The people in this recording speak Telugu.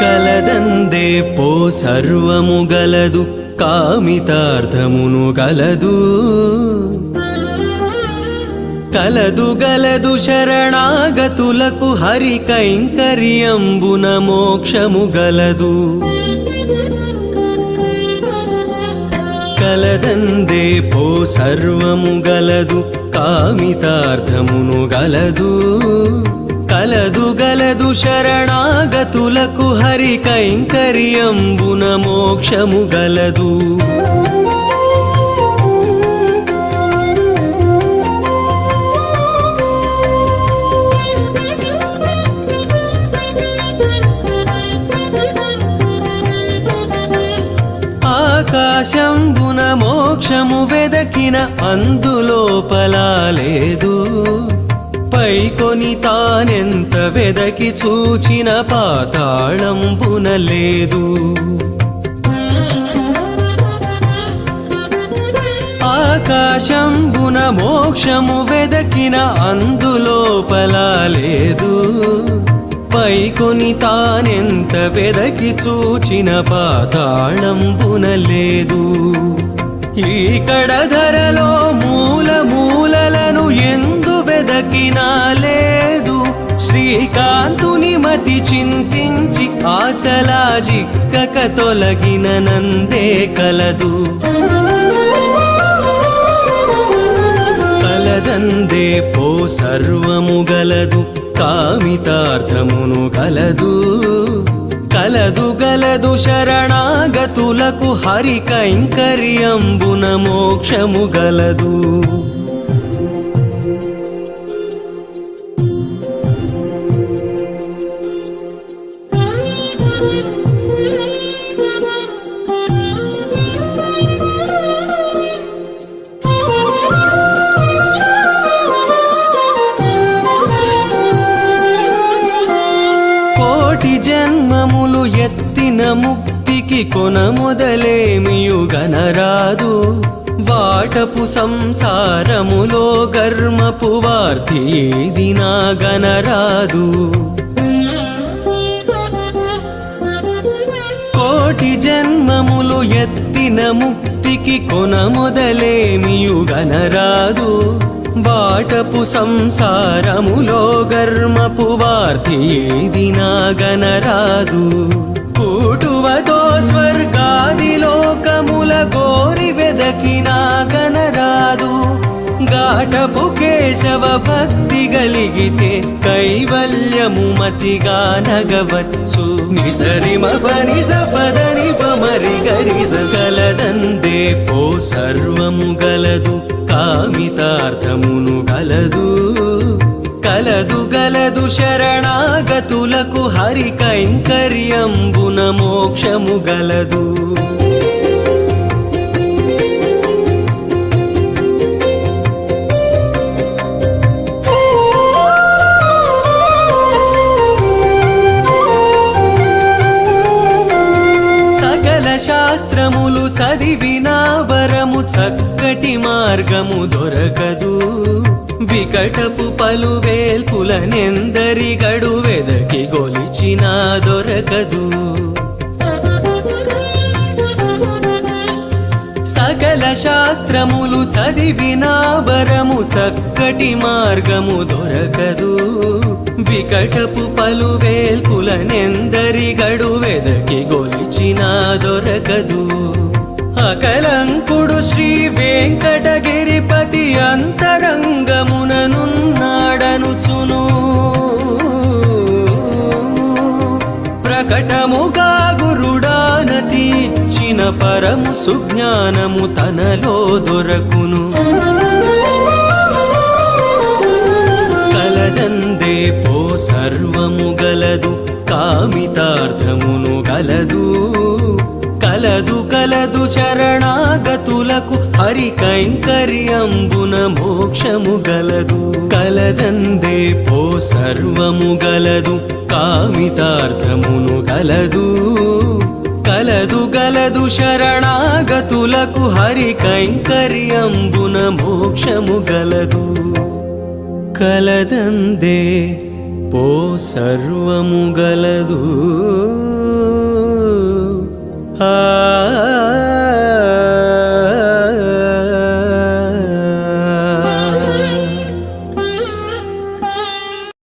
కలదందే పో సర్వము గలదు కామితార్థమును గలదు. కలదు గలదు శరణాగతులకు హరి కైంకర్యంబున మోక్షము గలదు. కలదందే పో సర్వము గలదు కామితార్థమును గలదు. కలదు గలదు శరణాగతులకు హరి కైంకర్యంబున మోక్షము గలదు. ఆకాశంబున మోక్షము వెదకిన అందులోపల లేదు. పైకొని తానెంత వెదకి చూచిన పాతాళంబున లేదు. ఆకాశంబున మోక్షము వెదకిన అందులోపల లేదు. పైకొని తానెంత వెదకి చూచిన పాతాళంబున లేదు ఈ కడధరలో మూల మూలలను ఎందు వెదకినా లేదు. శ్రీకాంతుని మతి చింతించి ఆశలా జిక్కక తొలగిన నందే కలదు. కలదందే పో సర్వము గలదు. కామితార్థమును గలదు. కలదు గలదు శరణాగతులకు హరి కైంకర్యంబున మోక్షము గలదు. ఎత్తిన ముక్తికి కొన మొదలేమియు గనరాదు వాటపు సంసారములో గర్మపు వార్తి ఏది నా గనరాదు కోటి జన్మములు ఎత్తిన ముక్తికి కొన మొదలేమియు గనరాదు వాటపు సంసారములో గర్మపు వార్తి ఏది నా గనరాదు కూటువతో స్వర్గాది లోకముల గోరి వెదకినా గనరాదు. గాటపు కేశవ భక్తి గలిగితే కైవల్యము మతిగా నగవచ్చు నిసరిమ పని సపదని పమరి గరిస గలదందే పో సర్వము గలదు. కామితార్థమును గలదు. కలదు గలదు శరణాగతులకు హరి కైంకర్యంబున మోక్షము గలదు. శాస్త్రములు చదివినా వరము చక్కటి మార్గము దొరకదు. వికటపు పలు వేల్పులనెందరి గడు వెదకి గొలిచినా దొరకదు. సకల శాస్త్రములు చదివినా వరము చక్కటి మార్గము దొరకదు. వికటపు పలు వేల్పు గడు వెదకి గొలిచినా దొరకదు. అకలంకుడు శ్రీ వెంకటగిరిపతి అంతరంగముననున్నాడనుచును. ప్రకటముగా గురుడానతి ఇచ్చిన పరము సుజ్ఞానము తనలో దొరకును. కలదందే పో సర్వము గలదు. కామితార్థమును గలదు కలదు కలదు శరణాగతులకు హరి కైంకర్యంబున మోక్షము గలదు. కలదందే పో సర్వము గలదు. కామితార్థమును గలదు కలదు గలదు శరణాగతులకు హరి కైంకర్యంబున మోక్షము గలదు. కలదందే పో సర్వము గలదు.